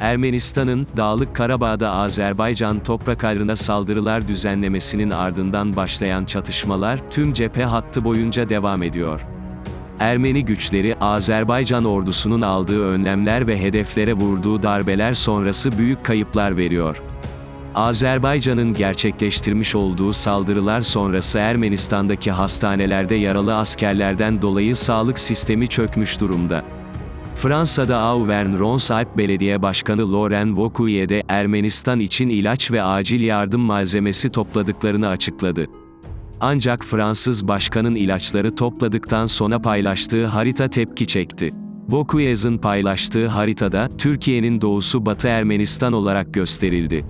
Ermenistan'ın, Dağlık Karabağ'da Azerbaycan topraklarına saldırılar düzenlemesinin ardından başlayan çatışmalar, tüm cephe hattı boyunca devam ediyor. Ermeni güçleri, Azerbaycan ordusunun aldığı önlemler ve hedeflere vurduğu darbeler sonrası büyük kayıplar veriyor. Azerbaycan'ın gerçekleştirmiş olduğu saldırılar sonrası Ermenistan'daki hastanelerde yaralı askerlerden dolayı sağlık sistemi çökmüş durumda. Fransa'da Auvergne-Rhône-Alpes Belediye Başkanı Laurent Wauquiez de Ermenistan için ilaç ve acil yardım malzemesi topladıklarını açıkladı. Ancak Fransız başkanın ilaçları topladıktan sonra paylaştığı harita tepki çekti. Wauquiez'in paylaştığı haritada, Türkiye'nin doğusu Batı Ermenistan olarak gösterildi.